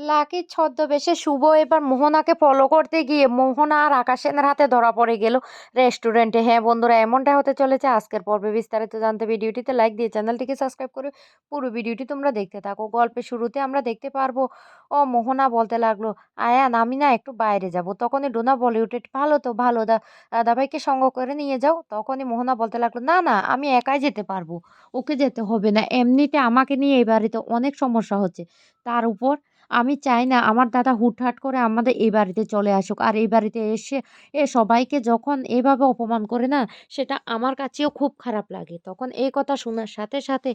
লাকির ছদ্মবেশে শুভ এবার মোহনাকে ফলো করতে গিয়ে মোহনা আর আকাশের হাতে ধরা পড়ে গেল রেস্টুরেন্টে হ্যাঁ বন্ধুরা, এমনটা হতে চলেছে। আজকের পর্বে বিস্তারিত জানতে ভিডিওটিতে লাইক দিয়ে চ্যানেলটিকে সাবস্ক্রাইব করে পুরো ভিডিওটি তোমরা দেখতে থাকো। গল্পের শুরুতে আমরা দেখতে পারব, ও মোহনা বলতে লাগল, আয়ান, আমি না একটু বাইরে যাব। তখনই ডোনা বলে উঠে ভালো তো, ভালো। দা, দাদাভাইকে সঙ্গ করে নিয়ে যাও। তখনই মোহনা বলতে লাগল, না না, আমি একাই যেতে পারব। ওকে যেতে হবে না। এমনিতে আমাকে নিয়ে এই বাড়িতে অনেক সমস্যা হচ্ছে। তার উপর আমি চাই না আমার দাদা হুটহাট করে আমাদের এই বাড়িতে চলে আসুক। আর এই বাড়িতে এসে, এ সবাইকে যখন এভাবে অপমান করে না, সেটা আমার কাছেও খুব খারাপ লাগে। তখন এই কথা শোনার সাথে সাথে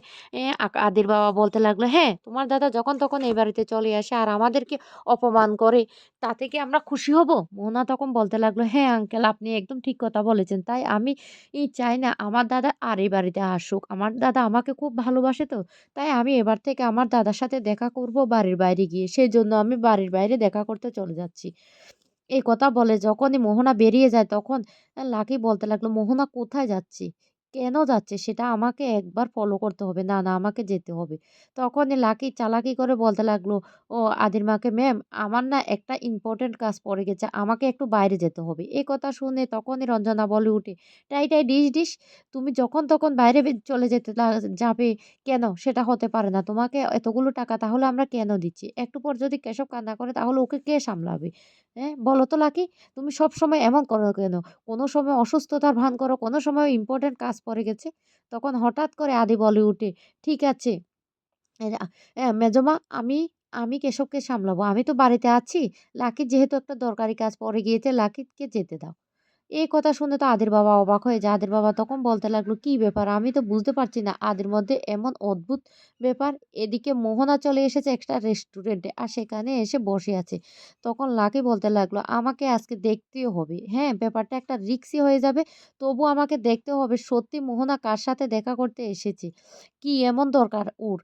আদির বাবা বলতে লাগল হ্যাঁ তোমার দাদা যখন তখন এই বাড়িতে চলে আসে আর আমাদেরকে অপমান করে, তাতে কি আমরা খুশি হব? মোনা তখন বলতে লাগল হ্যাঁ আঙ্কেল আপনি একদম ঠিক কথা বলেছেন। তাই আমি চাই না আমার দাদা আর এই বাড়িতে আসুক। আমার দাদা আমাকে খুব ভালোবাসে তো, তাই আমি এবার থেকে আমার দাদার সাথে দেখা করব বাড়ির বাইরে গিয়ে। সেজন্য আমি বাড়ির বাইরে দেখা করতে চলে যাচ্ছি এই কথা বলে যখনই মোহনা বেরিয়ে যায় তখন লাকি বলতে লাগল, "মোহনা কোথায় যাচ্ছি? কেন যাচ্ছে সেটা আমাকে একবার ফলো করতে হবে। না, না আমাকে যেতে হবে।" তখনই লাকি চালাকি করে বলতে লাগল, ও আদির মাকে, "ম্যাম আমার না একটা ইম্পোর্টেন্ট কাজ পড়ে গেছে। আমাকে একটু বাইরে যেতে হবে।" এই কথা শুনে তখনই রঞ্জনা বলে উঠে, "টাই, টাই, ডিস, ডিস তুমি যখন তখন বাইরে চলে যেতে যাবে কেন? সেটা হতে পারে না। তোমাকে এতগুলো টাকা তাহলে আমরা কেন দিচ্ছি? একটু পর যদি কেশব কান্না করে তাহলে ওকে কে সামলাবে?" হ্যাঁ, বলো তো লাকি? তুমি সব সময় এমন করো কেন? কোনো সময় অসুস্থতার ভান করো, কোনো সময় ইম্পোর্টেন্ট কাজ পড়ে গেছে। তখন হঠাৎ করে আদি বলে উঠে, "ঠিক আছে, মেজমা আমি আমি কেশবকে সামলাবো। আমি তো বাড়িতে আছি। লাকি যেহেতু একটা দরকারি কাজ পরে গিয়েছে, লাকিকে যেতে দাও।" এই কথা শুনে তো আদির বাবা অবাক হয়ে যায়। আদির বাবা তখন বলতে লাগল, "কি ব্যাপার? আমি তো বুঝতে পারছি না আদির মধ্যে এমন অদ্ভুত ব্যাপার। এদিকে মোহনা চলে এসেছে একটা রেস্টুরেন্টে আর সেখানে এসে বসে আছে।" তখন লাকি বলতে লাগল, "আমাকে আজকে দেখতেও হবে। হ্যাঁ, ব্যাপারটা একটা রিস্কি হয়ে যাবে। তবুও আমাকে দেখতে হবে সত্যি মোহনা কার সাথে দেখা করতে এসেছে। কি এমন দরকার ওর?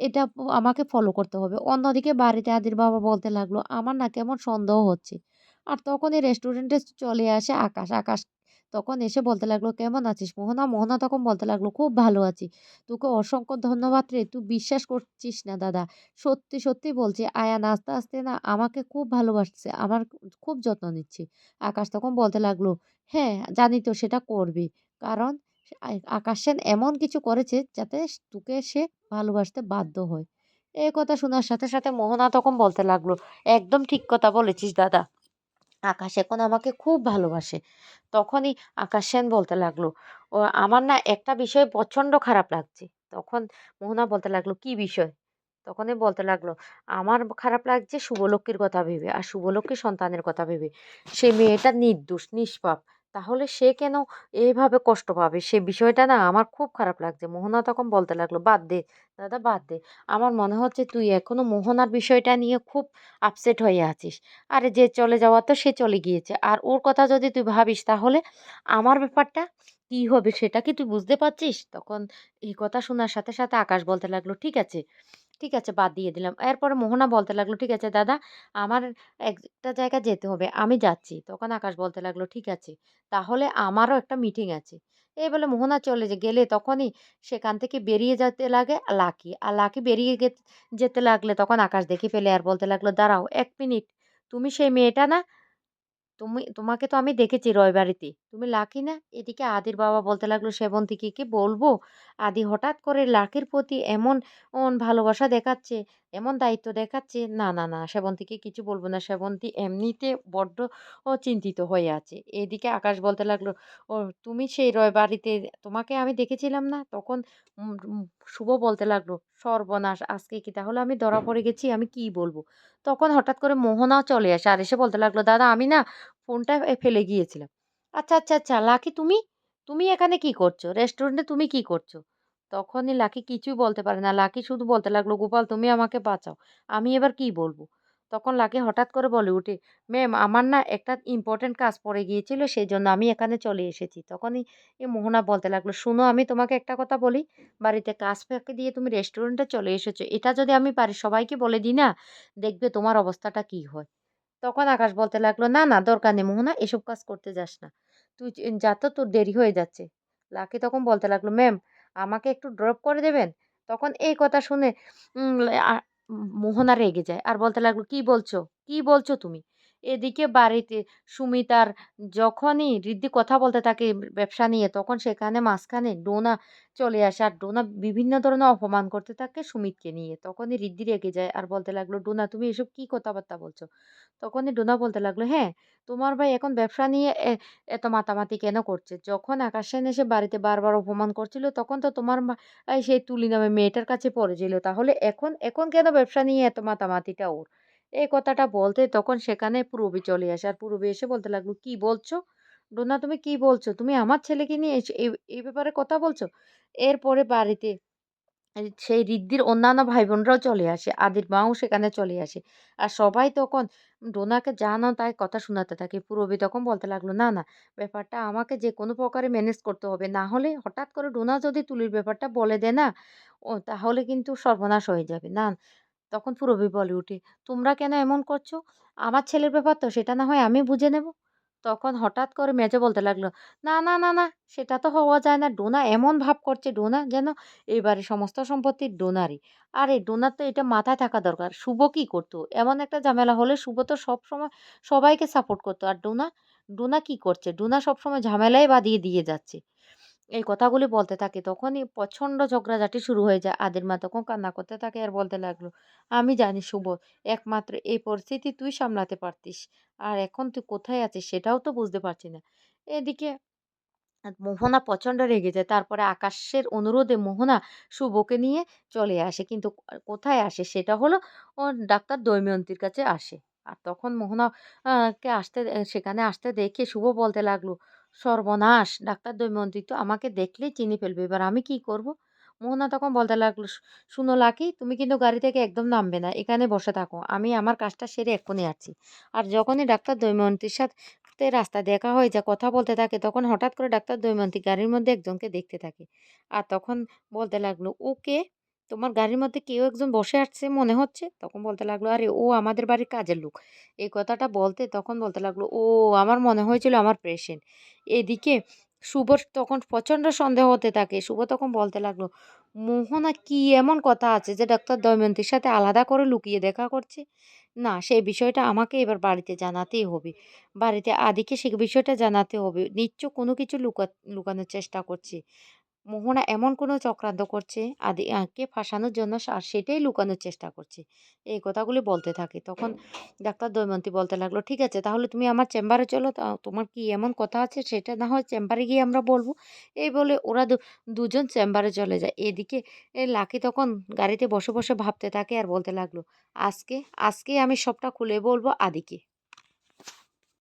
এটা আমাকে ফলো করতে হবে।" অন্যদিকে বাড়িতে আদির বাবা বলতে লাগল, "আমার না কেমন সন্দেহ হচ্ছে।" আর তখনই রেস্টুরেন্টে চলে আসে আকাশ। আকাশ তখন এসে বলতে লাগল, "কেমন আছিস মোহনা?" মোহনা তখন বলতে লাগল, "খুব ভালো আছি। তোকে অসংখ্য ধন্যবাদ রে। তুই বিশ্বাস করছিস না দাদা। সত্যি, সত্যি বলছি আয়ান আস্তে, আস্তে না আমাকে খুব ভালোবাসছে। আমার খুব যত্ন নিচ্ছে।" আকাশ তখন বলতে লাগল, "হ্যাঁ, জানি তো সেটা করবে। কারণ আকাশ সেন এমন কিছু করেছে যাতে তোকে সে ভালোবাসতে বাধ্য হয়।" এই কথা শোনার সাথে, সাথে মোহনা তখন বলতে লাগল, "একদম ঠিক কথা বলেছিস দাদা। আকাশ এখন আমাকে খুব ভালোবাসে। তখনই আকাশ সেন বলতে লাগল, "ও আমার না একটা বিষয় প্রচণ্ড খারাপ লাগছে।" তখন মোহনা বলতে লাগল, "কি বিষয়?" তখনই বলতে লাগল, "আমার খারাপ লাগছে শুভলক্ষ্মীর কথা ভেবে আর শুভলক্ষ্মী সন্তানের কথা ভেবে। সে মেয়েটা নির্দোষ, নিষ্পাপ। তাহলে সে কেন এইভাবে কষ্ট পাবে? সে বিষয়টা না আমার খুব খারাপ লাগছে।" মোহনা তখন বলতে লাগল, "বাদ দে, দাদা বাদ দে। আমার মনে হচ্ছে তুই এখনও মোহনার বিষয়টা নিয়ে খুব আপসেট হয়ে আছিস। আরে যে চলে যাওয়ার তো সে চলে গিয়েছে। আর ওর কথা যদি তুই ভাবিস তাহলে আমার ব্যাপারটা কি হবে সেটা কি তুই বুঝতে পারছিস?" তখন এই কথা শোনার সাথে, সাথে আকাশ বলতে লাগল, "ঠিক আছে, ঠিক আছে বাদ দিয়ে দিলাম।" এরপরে মোহনা বলতে লাগল, "ঠিক আছে দাদা আমার একটা জায়গা যেতে হবে। আমি যাচ্ছি।" তখন আকাশ বলতে লাগল, "ঠিক আছে। তাহলে আমারও একটা মিটিং আছে।" এই বলে মোহনা চলে যে গেলে তখনই সেখান থেকে বেরিয়ে যেতে লাগে লাকি। আর লাকি বেরিয়ে যেতে লাগলে তখন আকাশ দেখে ফেলে আর বলতে লাগল, "দাঁড়াও এক মিনিট। তুমি সেই মেয়েটা না? তুমি তোমাকে তো আমি দেখেছি রয়বাড়িতে। তুমি লাকি না?" এদিকে আদির বাবা বলতে লাগল, "সেবন্তীকে কি বলব? আদি হঠাৎ করে লাকির প্রতি এমন ভালোবাসা দেখাচ্ছে, এমন দায়িত্ব দেখাচ্ছে। না, না, না সেবন্তীকে কিছু বলব না। সেবন্তী এমনিতে বড্ড চিন্তিত হয়ে আছে।" এদিকে আকাশ বলতে লাগল, "ও তুমি সেই রয় বাড়িতে তোমাকে আমি দেখেছিলাম না?" তখন শুভ বলতে লাগল, "সর্বনাশ! আজকে কি তাহলে আমি ধরা পড়ে গেছি? আমি কি বলব?" তখন হঠাৎ করে মোহনা চলে আসে আর এসে বলতে লাগল, "দাদা আমি না ফোনটা ফেলে গিয়েছিলাম।" "আচ্ছা, আচ্ছা, আচ্ছা। লাকি তুমি? তুমি এখানে কি করছ? রেস্টুরেন্টে তুমি কি করছ?" তখনই লাকি কিছুই বলতে পারে না। লাকি শুধু বলতে লাগল, "গোপাল তুমি আমাকে বাঁচাও। আমি এবার কি বলব তখন লাকি হঠাৎ করে বলে উঠে, "ম্যাম আমার না একটা ইম্পোর্টেন্ট কাজ পড়ে গিয়েছিল সেই জন্য আমি এখানে চলে এসেছি।" তখনই এ মোহনা বলতে লাগল, "শোনো আমি তোমাকে একটা কথা বলি। বাড়িতে কাজ ফাঁকি দিয়ে তুমি রেস্টুরেন্টে চলে এসেছ। এটা যদি আমি বাড়ির সবাইকে বলে দিই না, দেখবে তোমার অবস্থাটা কি হয়।" তখন আকাশ বলতে লাগল, "না, না দরকার নেই মোহনা এসব কাজ করতে যাস না। তুই যা তো তোর দেরি হয়ে যাচ্ছে।" লাকি তখন বলতে লাগল, "ম্যাম আমাকে একটু ড্রপ করে দেবেন?" তখন এই কথা শুনে মোহনা রেগে যায় আর বলতে লাগল, "কি বলছো? কি বলছো তুমি?" এদিকে বাড়িতে সুমিতার যখনই ঋদ্ধি কথা বলতে থাকে ব্যবসা নিয়ে তখন সেখানে মাঝখানে ডোনা চলে আসে আর ডোনা বিভিন্ন ধরনের অপমান করতে থাকে সুমিতকে নিয়ে। তখনই ঋদ্ধি রেগে যায় আর বলতে লাগল, "ডোনা তুমি এসব কি কথাবার্তা বলছো?" তখনই ডোনা বলতে লাগল, "হ্যাঁ, তোমার ভাই এখন ব্যবসা নিয়ে এত মাতামাতি কেন করছে? যখন আকাশ সেন এসে বাড়িতে বারবার অপমান করছিল তখন তো তোমার সেই তুলি নামে মেয়েটার কাছে পড়েছিল। তাহলে এখন এখন কেন ব্যবসা নিয়ে এত মাতামাতিটা ওর?" এই কথাটা বলতে তখন সেখানে পূরবী চলে আসে। আর পূরবী এসে বলতে লাগল, "কি বলছো? ডোনা তুমি কি বলছো? তুমি আমার ছেলেকে নিয়ে এস এই ব্যাপারে কথা বলছো?" এরপরে বাড়িতে সেই ঋদ্ধির অন্যান্য ভাই-বোনরাও চলে আসে। আদির মাও সেখানে চলে আসে। আর সবাই তখন ডোনাকে যা না তাই কথা শোনাতে থাকে। পূরবী তখন বলতে লাগল, "না, না ব্যাপারটা আমাকে যে কোনো প্রকারে ম্যানেজ করতে হবে। না হলে হঠাৎ করে ডোনা যদি তুলির ব্যাপারটা বলে দেয় না, ও তাহলে কিন্তু সর্বনাশ হয়ে যাবে। না তখন পূরবী বলে ওঠে, "তোমরা কেন এমন করছ? আমার ছেলের ব্যাপার তো সেটা না হয় আমি বুঝে নেব।" তখন হঠাৎ করে মেজো বলতে লাগল, "না, না, না, না সেটা তো হওয়া যায় না। ডোনা এমন ভাব করছে ডোনা যেন এই বাড়ির সমস্ত সম্পত্তি ডোনারই। আরে ডোনার তো এটা মাথায় থাকা দরকার। শুভ কী করতো? এমন একটা ঝামেলা হলে শুভ তো সবসময় সবাইকে সাপোর্ট করতো। আর ডোনা, ডোনা কী করছে? ডোনা সবসময় ঝামেলাই বাধিয়ে দিয়ে যাচ্ছে।" এই কথাগুলি বলতে থাকে তখনই প্রচণ্ড ঝগড়াঝাটি শুরু হয়ে যায়। আদির মা তখন কান্না করতে থাকে আর বলতে লাগল, "আমি জানি শুভ, একমাত্র এই পরিস্থিতি তুই সামলাতে পারতিস। আর এখন তুই কোথায় আছিস সেটাও তো বুঝতে পারছি না।" এদিকে মোহনা প্রচণ্ড রেগে যায়। তারপরে আকাশের অনুরোধে মোহনা শুভকে নিয়ে চলে আসে। কিন্তু কোথায় আসে? সেটা হলো ডাক্তার দময়ন্তীর কাছে আসে। আর তখন মোহনা কে আসতে সেখানে আসতে দেখে শুভ বলতে লাগল, "সর্বনাশ! ডাক্তার দময়ন্তী তো আমাকে দেখলেই চিনে ফেলবে। এবার আমি কি করব?" মোহনা তখন বলতে লাগল, "শু শুনো লাকি, তুমি কিন্তু গাড়ি থেকে একদম নামবে না। এখানে বসে থাকো। আমি আমার কাজটা সেরে এক্ষুনি আছি আর যখনই ডাক্তার দময়ন্তীর সাথে তে রাস্তায় দেখা হয়ে যায়, কথা বলতে থাকে তখন হঠাৎ করে ডাক্তার দময়ন্তী গাড়ির মধ্যে একজনকে দেখতে থাকে। আর তখন বলতে লাগল, "ও কে? তোমার গাড়ির মধ্যে কেউ একজন বসে আসছে মনে হচ্ছে?" তখন বলতে লাগল, "আরে ও আমাদের বাড়ির কাজের লোক।" এই কথাটা বলতে তখন বলতে লাগল, "ও আমার মনে হয়েছিল আমার পেশেন্ট।" এদিকে শুভর তখন প্রচণ্ড সন্দেহ হতে থাকে। শুভ তখন বলতে লাগল, "মোহনা কি এমন কথা আছে যে ডাক্তার দময়ন্তীর সাথে আলাদা করে লুকিয়ে দেখা করছে? না, সেই বিষয়টা আমাকে এবার বাড়িতে জানাতেই হবে। বাড়িতে আদিকে সে বিষয়টা জানাতে হবে। নিশ্চয় কোনো কিছু লুকা লুকানোর চেষ্টা করছে। মোহনা এমন কোনো চক্রান্ত করছে আদি আ কে ফাঁসানোর জন্য আর সেটাই লুকানোর চেষ্টা করছে। এই কথাগুলি বলতে থাকে। তখন ডাক্তার দৈমন্তী বলতে লাগল, "ঠিক আছে তাহলে তুমি আমার চেম্বারে চলো। তোমার কি এমন কথা আছে সেটা না হয় চেম্বারে গিয়ে আমরা বলব এই বলে ওরা দুজন চেম্বারে চলে যায়। এদিকে লাকি তখন গাড়িতে বসে, বসে ভাবতে থাকে আর বলতে লাগল, "আজকে, আজকেই আমি সবটা খুলে বলব আদিকে।"